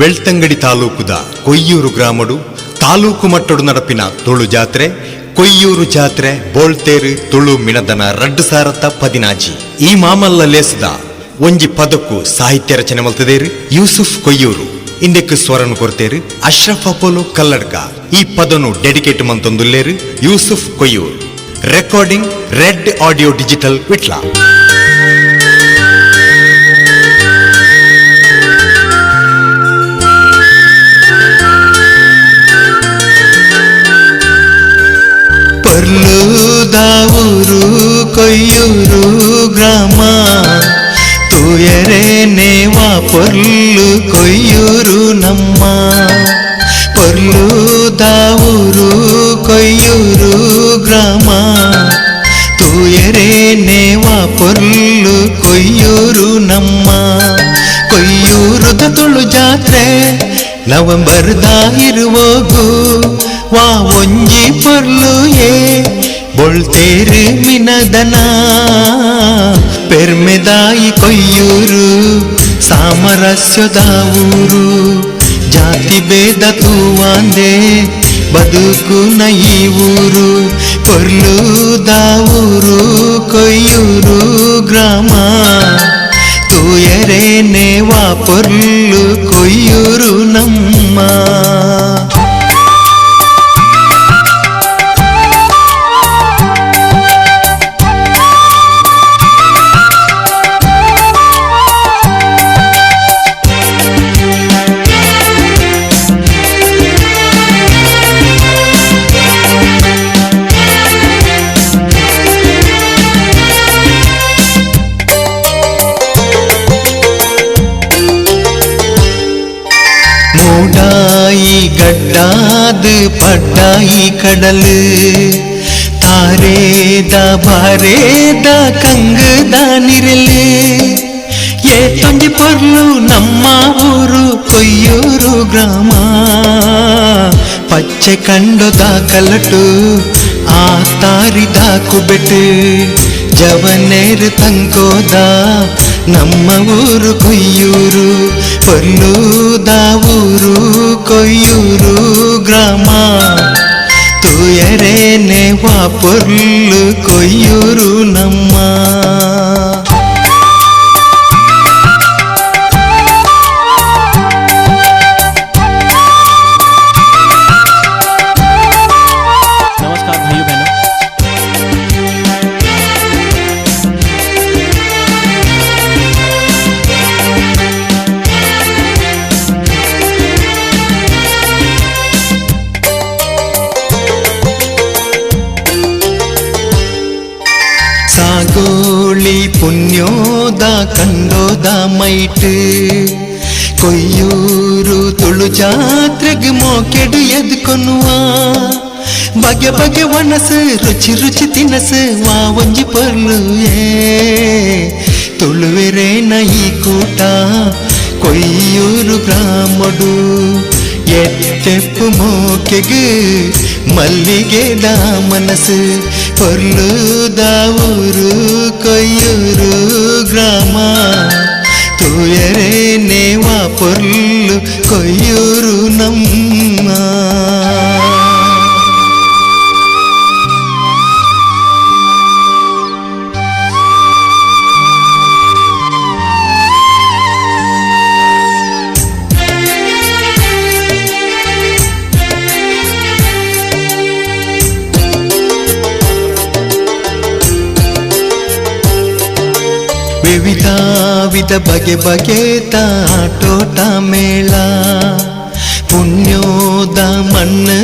ಬೆಳ್ತಂಗಡಿ ತಾಲೂಕುದ ಕೊಯ್ಯೂರು ಗ್ರಾಮಡು, ತಾಲೂಕು ಮಟ್ಟಡು ನಡಪಿನ ತುಳು ಜಾತ್ರೆ, ಕೊಯ್ಯೂರು ಜಾತ್ರೆ, ಬೋಳ್ತೇರು, ತುಳು ಮಿಣದನ ರಡ್ಡು ಸಾರತ್ತ ಪದಿನಾಜಿ. ಈ ಮಾಮಲ್ಲ ಲೇಸದ ಒಂಜಿ ಪದಕ್ಕೂ ಸಾಹಿತ್ಯ ರಚನೆ ಮಲ್ತದೇರು, ಯೂಸುಫ್ ಕೊಯ್ಯೂರು. ಇಂದಕ್ಕೆ ಸ್ವರನು ಕೊರತೇರು, ಅಶ್ರಫ್ ಅಪೋಲೋ ಕಲ್ಲಡ್ಕ ಈ ಪದನು dedicate ಮಂತೊಂದುಲ್ಲೇರು, Yusuf Koyyur. Recording red audio digital Vitla. ಪರ್ಲುದಾವೂರು Koyyur ಗ್ರಾಮ ತೂಯರೆ ನೇವಾ ಪೊರ್ಲು ಕೊಯ್ಯೂರು ನಮ್ಮ ಪರ್ಲುದಾವೂರು ಕೊಯ್ಯೂರು ಗ್ರಾಮ ತೂಯರೆ ನೇವಾ ಪೊರ್ಲು ಕೊಯ್ಯೂರು ನಮ್ಮ ಕೊಯ್ಯೂರುದ ತುಳು ಜಾತ್ರೆ ನವೆಂಬರ್ದ ಇರುವೋಗು ವಾ ಒಂಜಿ ಪೊರ್ಲು ಏ ಬೊಳ್ತೇರು ಮಿನದನ ಪೆರ್ಮೆದಾಯಿ ಕೊಯ್ಯೂರು ಸಾಮರಸ್ಯದ ಊರು ಜಾತಿ ಭೇದ ತೂವಾಂದೆ ಬದುಕು ನೈ ಊರು ಪೊರ್ಲು ದಾವೂರು ಕೊಯ್ಯೂರು ಗ್ರಾಮ ತೂಯರೆ ನೇವಾ ಪೊರ್ಲು ಕೊಯ್ಯೂರು கட்டாது பட்டாயி கடலு ತಾರೇದ ಬಾರೇದ ಕಂಗದ ನಿರಲೆ ಏ ತೊಂಜಿ ಪೊರ್ಲು ನಮ್ಮ ಊರು ಕೊಯ್ಯೂರು ಗ್ರಾಮ ಪಚ್ಚೆ ಕಂಡೊದ ಕಲಟು ಆ ತಾರಿದ ಕುಬೆಟ್ಟು ಜವನೇರು ತಂಕೋದ ನಮ್ಮ ಊರು ಕೊಯ್ಯೂರು ಪೊರ್ಲುದ ಊರು ಕೊಯ್ಯೂರು ಗ್ರಾಮ ತೂಯರೆ ನೇವಾ ಪೊರ್ಲು ಕೊಯ್ಯೂರು ಸಾಗೋಳಿ ಪುಣ್ಯೋದ ಕಂಡೋದ ಮೈಟ್ ಕೊಯ್ಯೂರು ತುಳು ಜಾತ್ರೆಗೆ ಮೋಕೆಡು ಎದ್ಕೊನ್ನುವ ಬಗೆ ಬಗೆ ಒಣಸು ರುಚಿ ರುಚಿ ತಿನಸು ವಾ ಒಂಜಿ ಪೊರ್ಲು ಏ ತುಳುವೆರೆ ನೈ ಕೂಟ ಕೊಯ್ಯೂರು ಗ್ರಾಮಡು ಎಟ್ಟೆಪ್ಪು ಮೋಕೆಗೆ ಮಲ್ಲಿಗೆದ ಮನಸ್ಸು ಪೊರ್ಲುದ ಊರು ಕೊಯ್ಯೂರು ಗ್ರಾಮ ತೂಯರೆ ನೇವಾ ಪೊರ್ಲು ಕೊಯ್ಯೂರು ವಿವಿಧ ವಿಧ ಬಗೆ ಬಗೆ ತಾಟೋಟ ಮೇಳ. ಪುಣ್ಯೋದ ಮಣ್ಣು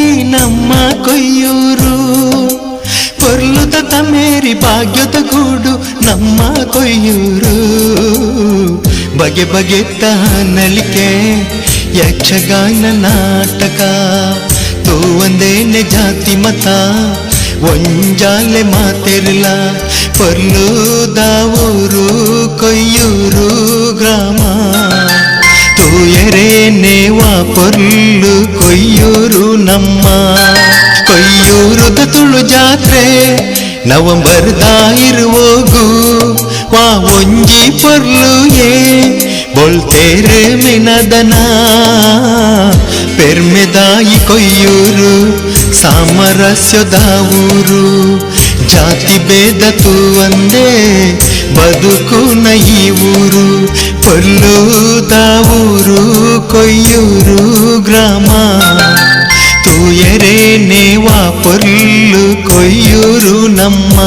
ಈ ನಮ್ಮ ಕೊಯ್ಯೂರು. ಪೊರ್ಲುದ ತಮೇರಿ ಭಾಗ್ಯದ ಗೂಡು ನಮ್ಮ ಕೊಯ್ಯೂರು. ಬಗೆ ಬಗೆ ನಲಿಕೆ, ಯಕ್ಷಗಾನ ನಾಟಕ. ತೋ ಒಂದೇನೆ ಜಾತಿ ಮತ, ಒಂಜಾಲೆ ಮಾತೆರ್ಲ ದಾವೂರು, ಕೊಯ್ಯೂರು ಗ್ರಾಮ. ತೂಯರೆ ನೇವಾ ಪೊರ್ಲು, ಕೊಯ್ಯೂರು ನಮ್ಮ. ಕೊಯ್ಯೂರುದ ತುಳು ಜಾತ್ರೆ, ನವಂಬರ್ದ ಇರುವೋಗು. ವಾ ಒಂಜಿ ಪೊರ್ಲು ಏ ಬೊಳ್ತೇರೆ ಮಿನದನ. ಪೆರ್ಮೆದಾಯಿ ಕೊಯ್ಯೂರು, ಸಾಮರಸ್ಯದ ಊರು. ಜಾತಿ ಭೇದತು ಒಂದೇ ಬದುಕುನ ಈ ಊರು ಪೊಲ್ಲುದ ಊರು ಕೊಯ್ಯೂರು ಗ್ರಾಮ ತೂಯರೆ ನೇವಾ ಪೊಲ್ಲು ಕೊಯ್ಯೂರು ನಮ್ಮ